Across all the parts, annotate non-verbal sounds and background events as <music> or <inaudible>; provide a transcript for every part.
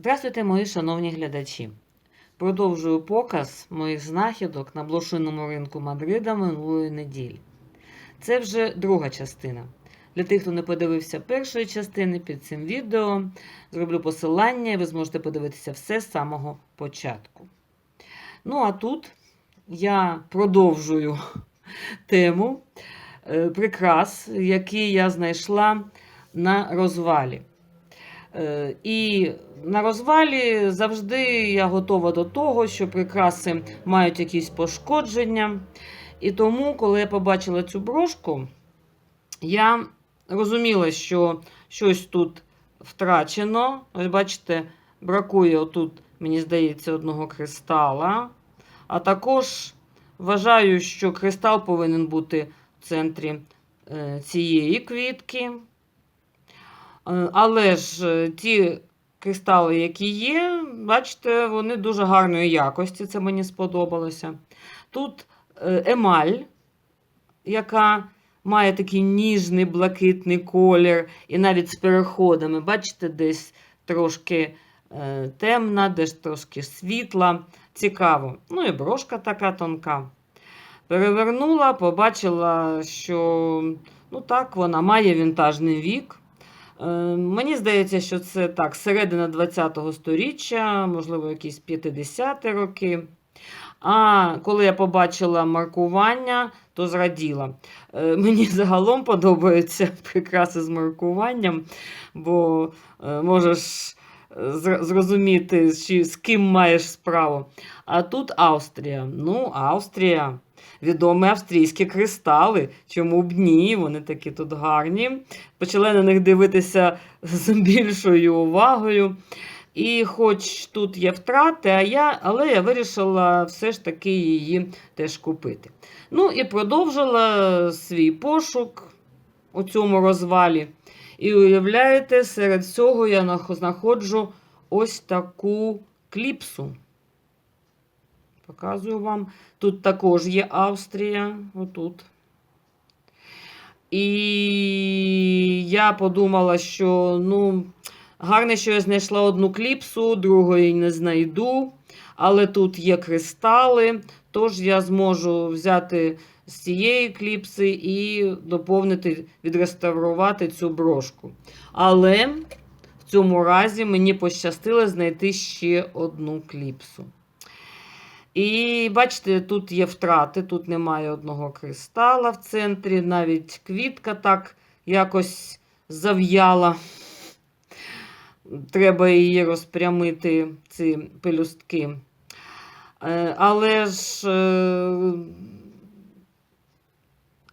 Здравствуйте, мої шановні глядачі. Продовжую показ моїх знахідок на блошиному ринку Мадрида минулої неділі. Це вже друга частина. Для тих, хто не подивився першої частини під цим відео, зроблю посилання, і ви зможете подивитися все з самого початку. Ну, а тут я продовжую тему е, прикрас, які я знайшла на розвалі. Е, І на розвалі завжди я готова до того, що прикраси мають якісь пошкодження. І тому, коли я побачила цю брошку, я розуміла, що щось тут втрачено. Ось бачите, бракує отут, мені здається, одного кристала. А також вважаю, що кристал повинен бути в центрі е, цієї квітки. Е, Але ж е, ті кристали, які є, бачите, вони дуже гарної якості. Це мені сподобалося. Тут е, емаль, яка має такий ніжний блакитний колір, і навіть з переходами, бачите, десь трошки темна, десь трошки світла. Цікаво. Ну і брошка така тонка. Перевернула, побачила, що ну так, вона має вінтажний вік. Е, Мені здається, що це так, середина 20-го сторіччя, можливо, якісь 50-ті роки. А коли я побачила маркування, то зраділа. Е, Мені загалом подобаються прикраси з маркуванням, бо е, можеш зрозуміти, з ким маєш справу. А тут Австрія. Ну, Австрія. Відомі австрійські кристали. Чому б ні? Вони такі тут гарні. Почали на них дивитися з більшою увагою. І хоч тут є втрати, а я, але я вирішила все ж таки її теж купити. Ну і продовжила свій пошук у цьому розвалі. І уявляєте, серед цього я знаходжу ось таку кліпсу. Показую вам. Тут також є Австрія. Отут. І я подумала, що ну, гарне, що я знайшла одну кліпсу, другої не знайду. Але тут є кристали, тож я зможу взяти з цієї кліпси і доповнити, відреставрувати цю брошку. Але в цьому разі мені пощастило знайти ще одну кліпсу. І бачите, тут є втрати, тут немає одного кристала в центрі, навіть квітка так якось зав'яла. Треба її розпрямити, ці пелюстки. Е, Але ж е,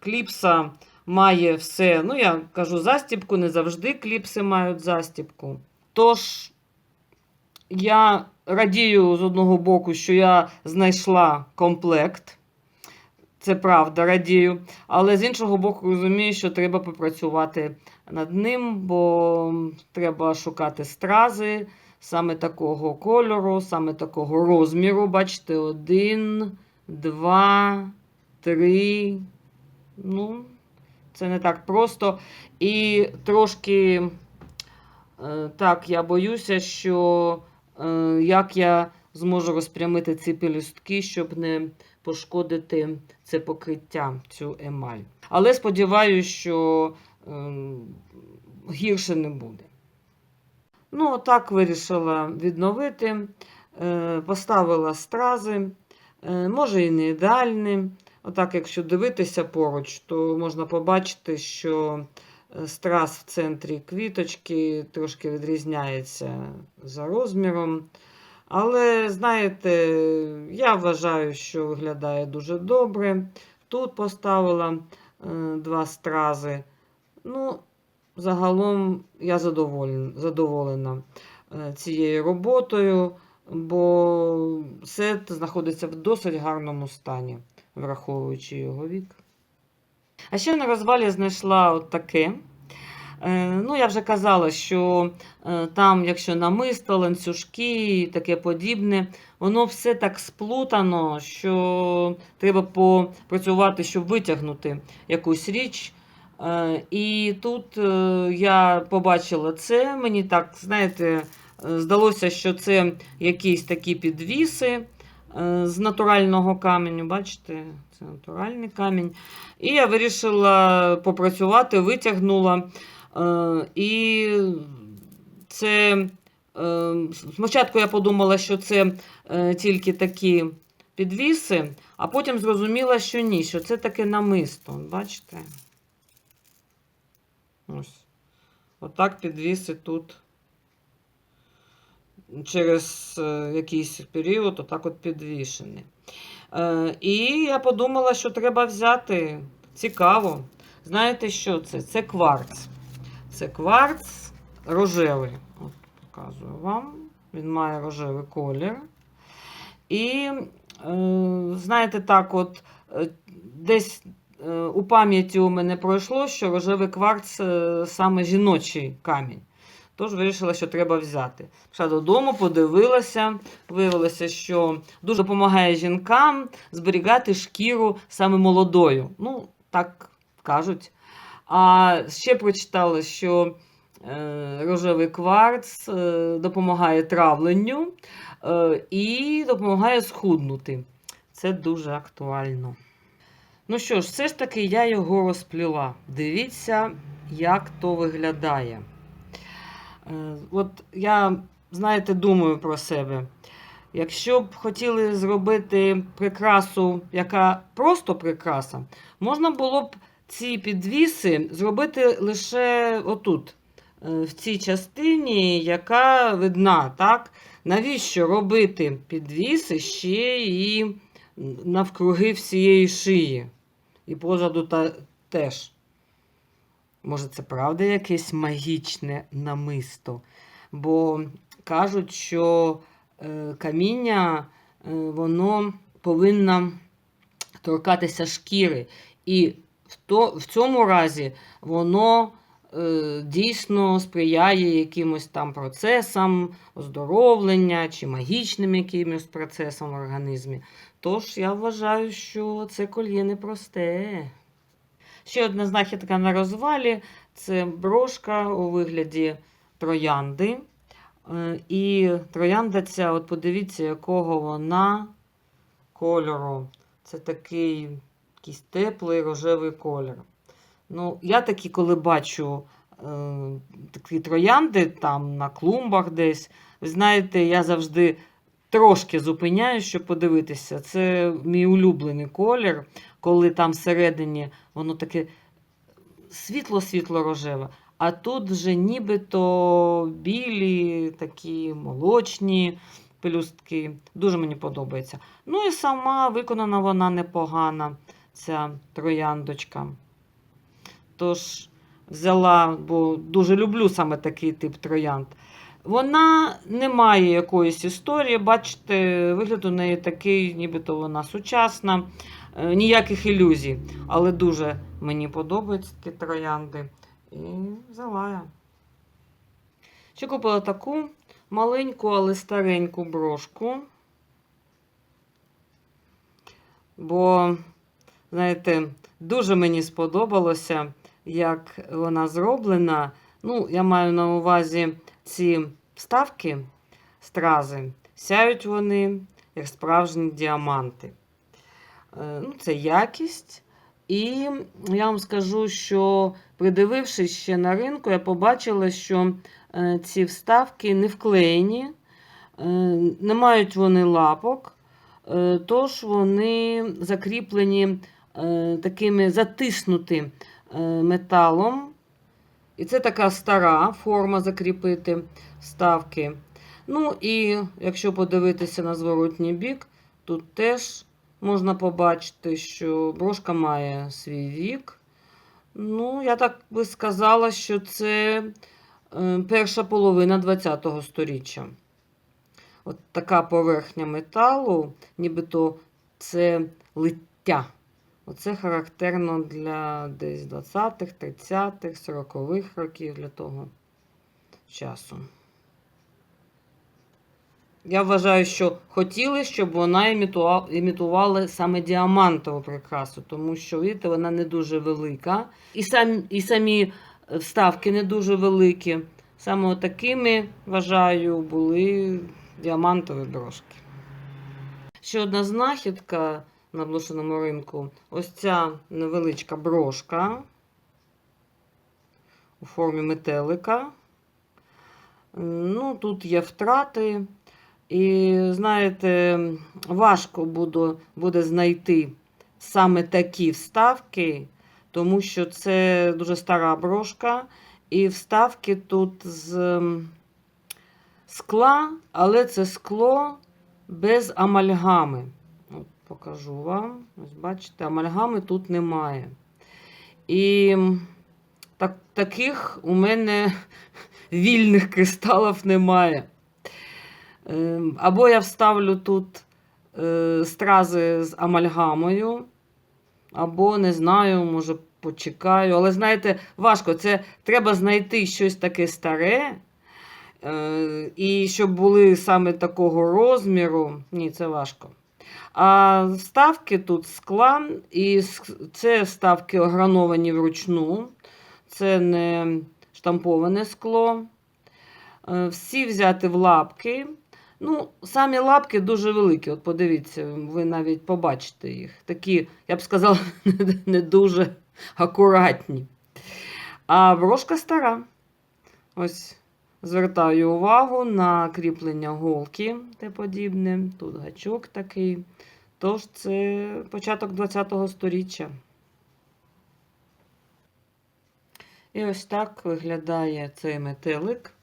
кліпса має все. Ну, я кажу застібку, не завжди кліпси мають застібку. Тож, я радію з одного боку, що я знайшла комплект. Це правда, радію. Але з іншого боку, розумію, що треба попрацювати над ним, бо треба шукати стрази саме такого кольору, саме такого розміру. Бачите, один, два, три. Ну, це не так просто. І трошки е, так, я боюся, що як я зможу розпрямити ці пелюстки, щоб не пошкодити це покриття, цю емаль. Але сподіваюся, що е, гірше не буде. Ну, отак вирішила відновити. Е, Поставила стрази, Е, може і не ідеальні. Отак, якщо дивитися поруч, то можна побачити, що е, страз в центрі квіточки трошки відрізняється за розміром. Але, знаєте, я вважаю, що виглядає дуже добре. Тут поставила е, два стрази. Ну, загалом я задоволена, е, цією роботою, бо сет знаходиться в досить гарному стані, враховуючи його вік. А ще на розвалі знайшла от таке. Е, Ну, я вже казала, що е, там, якщо намисто, ланцюжки і таке подібне, воно все так сплутано, що треба попрацювати, щоб витягнути якусь річ. Е, І тут я побачила це, мені так, знаєте, Здалося, що це якісь такі підвіси з натурального каменю. Бачите, це натуральний камінь. І я вирішила попрацювати, витягнула. Е, І це е, спочатку я подумала, що це е, тільки такі підвіси, а потім зрозуміла, що ні, що це таке намисто. Бачите? Ось. Отак підвіси тут через е, якийсь період отак от підвішені. Е, і я подумала, що треба взяти. Цікаво. Знаєте, що це? Це кварц. Це кварц рожевий. От, показую вам. Він має рожевий колір. І, е, знаєте, так, от десь у пам'яті у мене пройшло, що рожевий кварц саме жіночий камінь. Тож вирішила, що треба взяти. Пішла додому, подивилася, виявилося, що дуже допомагає жінкам зберігати шкіру саме молодою. Ну, так кажуть. А ще прочитала, що е, рожевий кварц е, допомагає травленню е, і допомагає схуднути. Це дуже актуально. Ну що ж, все ж таки я його розпліла. Дивіться, як то виглядає. Е, От я, знаєте, думаю про себе. Якщо б хотіли зробити прикрасу, яка просто прикраса, можна було б ці підвіси зробити лише отут, е, в цій частині, яка видна. так? Навіщо робити підвіси ще і навкруги всієї шиї? І позаду та, теж. Може, це правда якесь магічне намисто? Бо кажуть, що е, каміння е, воно повинно торкатися шкіри. І в, то, в цьому разі воно е, дійсно сприяє якимось там процесам оздоровлення чи магічним якимось процесам в організмі. Тож я вважаю, що це кольє непросте. Ще одна знахідка на розвалі це брошка у вигляді троянди. Е, І троянда ця, от подивіться, якого вона кольору. Це такий якийсь теплий рожевий колір. Ну, Я такі, коли бачу е, такі троянди там на клумбах десь, ви знаєте, я завжди трошки зупиняюсь, щоб подивитися. Це мій улюблений колір, коли там всередині воно таке світло-світло рожеве. А тут вже нібито білі, такі молочні пелюстки. Дуже мені подобається. Ну і сама виконана вона непогана, ця трояндочка. Тож, взяла, бо дуже люблю саме такий тип троянд. Вона не має якоїсь історії. Бачите, вигляд у неї такий, нібито вона сучасна, Е, ніяких ілюзій. Але дуже мені подобаються ті троянди. І взяла я. Ще купила таку маленьку, але стареньку брошку. Бо, знаєте, дуже мені сподобалося, як вона зроблена. Ну, я маю на увазі ці вставки, стрази, сяють вони, як справжні діаманти. Е, Ну, це якість. І я вам скажу, що придивившись ще на ринку, я побачила, що е, ці вставки не вклеєні, е, не мають вони лапок, тож вони закріплені такими затиснути е, металом. І це така стара форма закріпити вставки. Ну і якщо подивитися на зворотній бік, тут теж можна побачити, що брошка має свій вік. Ну, я так би сказала, що це е, перша половина ХХ століття. От така поверхня металу, нібито це лиття. Оце характерно для десь 20-х, 30-х, 40-х років для того часу. Я вважаю, що хотіли, щоб вона імітувала, саме діамантову прикрасу, тому що, видите, вона не дуже велика. І, сам, і самі вставки не дуже великі. Саме такими, вважаю, були діамантові брошки. Ще одна знахідка на блошиному ринку ось ця невеличка брошка у формі метелика. Ну, тут є втрати. І, знаєте, важко буде, буде знайти саме такі вставки, тому що це дуже стара брошка, і вставки тут з скла, але це скло без амальгами. Покажу вам. Ось бачите, амальгами тут немає. І так, таких у мене <laughs> вільних кристалів немає. Ем, Або я вставлю тут е, стрази з амальгамою, або не знаю, може почекаю. Але знаєте, важко. Це треба знайти щось таке старе. е, І щоб були саме такого розміру. Ні, це важко. А вставки тут скла, і це вставки ограновані вручну. Це не штамповане скло. Е, Всі взяти в лапки. Ну, самі лапки дуже великі. От подивіться, ви навіть побачите їх. Такі, я б сказала, <laughs> не дуже акуратні. А брошка стара. Ось звертаю увагу на кріплення голки те подібне. Тут гачок такий. Тож це початок ХХ століття. І ось так виглядає цей метелик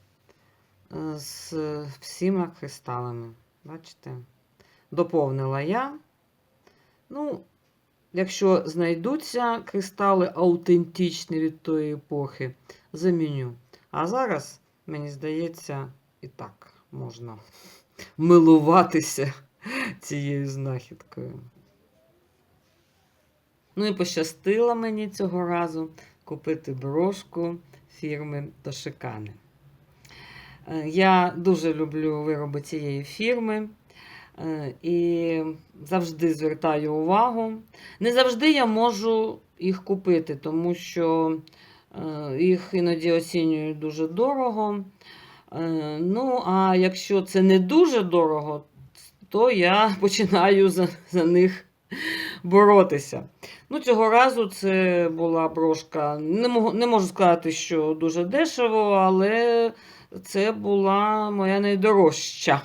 е, з всіма кристалами. Бачите? Доповнила я. Ну, якщо знайдуться кристали аутентичні від тої епохи, заміню. А зараз, мені здається, і так можна милуватися цією знахідкою. Ну і пощастило мені цього разу купити брошку фірми Тошикане. Е, Я дуже люблю вироби цієї фірми е, і завжди звертаю увагу. Не завжди я можу їх купити, тому що їх іноді оцінюють дуже дорого. Е, Ну, а якщо це не дуже дорого, то я <laughs> починаю за, за них боротися. Ну, цього разу це була брошка. Не можу, не можу сказати, що дуже дешево, але це була моя найдорожча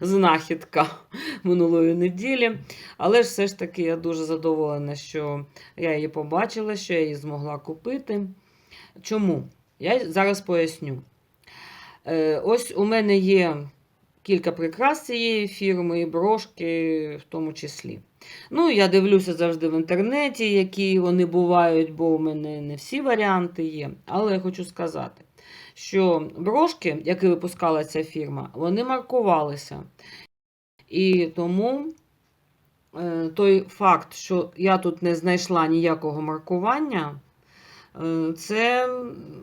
знахідка минулої неділі. Але ж все ж таки я дуже задоволена, що я її побачила, що я її змогла купити. Чому? Я зараз поясню. Е, Ось у мене є кілька прикрас цієї фірми, і брошки в тому числі. Ну, я дивлюся завжди в інтернеті, які вони бувають, бо у мене не всі варіанти є. Але я хочу сказати, що брошки, які випускала ця фірма, вони маркувалися. І тому е, той факт, що я тут не знайшла ніякого маркування, е, це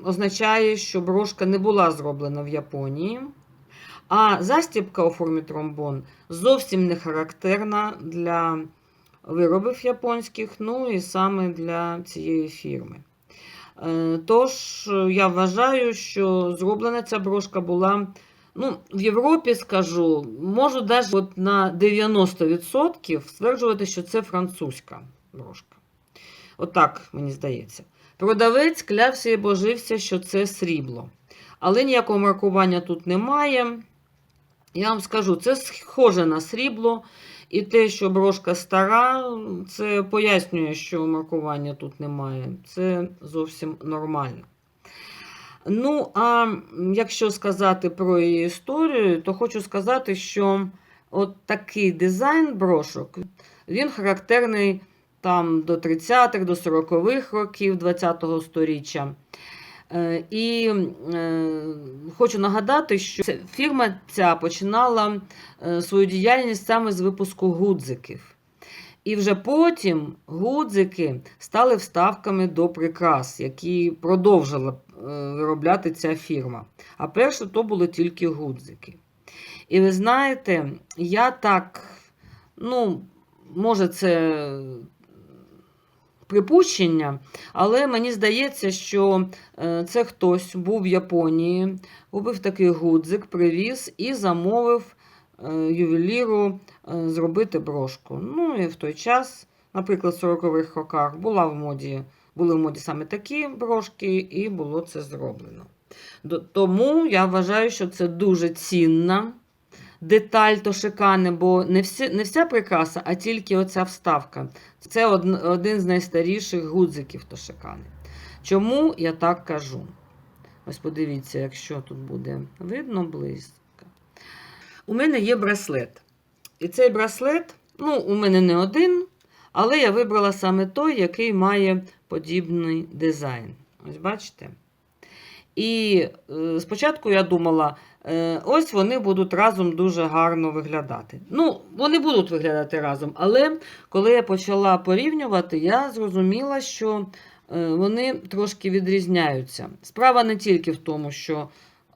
означає, що брошка не була зроблена в Японії. А застібка у формі тромбон зовсім не характерна для виробів японських, ну і саме для цієї фірми. Е, Тож, е, я вважаю, що зроблена ця брошка була. Ну, в Європі скажу, можу навіть от на 90% стверджувати, що це французька брошка. Отак, мені здається. Продавець клявся і божився, що це срібло. Але ніякого маркування тут немає. Я вам скажу, це схоже на срібло. І те, що брошка стара, це пояснює, що маркування тут немає. Це зовсім нормально. Ну, а якщо сказати про її історію, то хочу сказати, що от такий дизайн брошок, він характерний там до 30-х, до 40-х років ХХ століття. Е, І е, хочу нагадати, що фірма ця починала е, свою діяльність саме з випуску гудзиків. І вже потім гудзики стали вставками до прикрас, які продовжила виробляти ця фірма. А перше то були тільки гудзики. І ви знаєте, я так, ну, може, це припущення, але мені здається, що е, це хтось був в Японії, купив такий гудзик, привіз і замовив е, ювеліру е, зробити брошку. Ну і в той час, наприклад, в 40-х роках була в моді, були в моді саме такі брошки, і було це зроблено. Тому я вважаю, що це дуже цінна деталь тошикани, бо не, всі, не вся прикраса, а тільки оця вставка. Це од- один з найстаріших гудзиків тошикани. Чому я так кажу? Ось подивіться, якщо тут буде видно близько. У мене є браслет. І цей браслет, ну, у мене не один, але я вибрала саме той, який має подібний дизайн. Ось бачите? І е, спочатку я думала, ось вони будуть разом дуже гарно виглядати. Ну, вони будуть виглядати разом, але коли я почала порівнювати, я зрозуміла, що е, вони трошки відрізняються. Справа не тільки в тому, що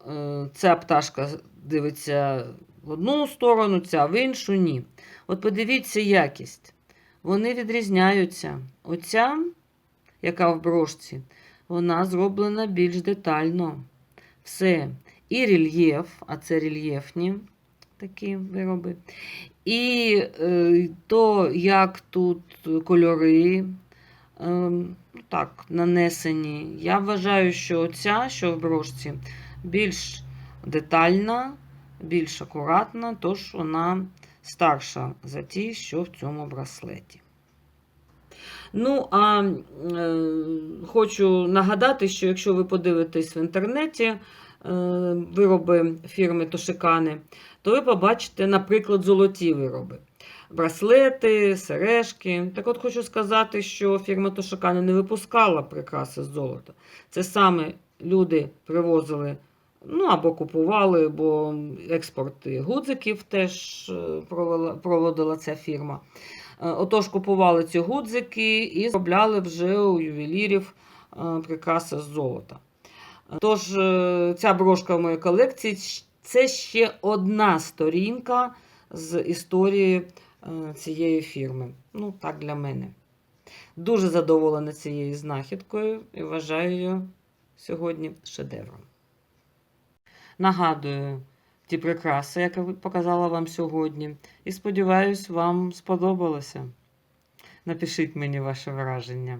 е, ця пташка дивиться в одну сторону, ця в іншу ні. От подивіться якість. Вони відрізняються. Оця, яка в брошці, вона зроблена більш детально. Все. І рельєф, а це рельєфні такі вироби. І е, то, як тут кольори е, ну, так, нанесені. Я вважаю, що ця, що в брошці, більш детальна, більш акуратна, тож вона старша за ті, що в цьому браслеті. Ну, а е, хочу нагадати, що якщо ви подивитесь в інтернеті вироби фірми Тошикани, то ви побачите, наприклад, золоті вироби. Браслети, сережки. Так от хочу сказати, що фірма Тошикани не випускала прикраси з золота. Це саме люди привозили, ну або купували, бо експорт гудзиків теж е, проводила ця фірма. Е, Отож, купували ці гудзики і зробляли вже у ювелірів е, прикраси з золота. Тож, е, ця брошка в моїй колекції це ще одна сторінка з історії е, цієї фірми. Ну, так для мене. Дуже задоволена цією знахідкою і вважаю її сьогодні шедевром. Нагадую ті прикраси, які показала вам сьогодні. І сподіваюсь, вам сподобалося. Напишіть мені ваше враження.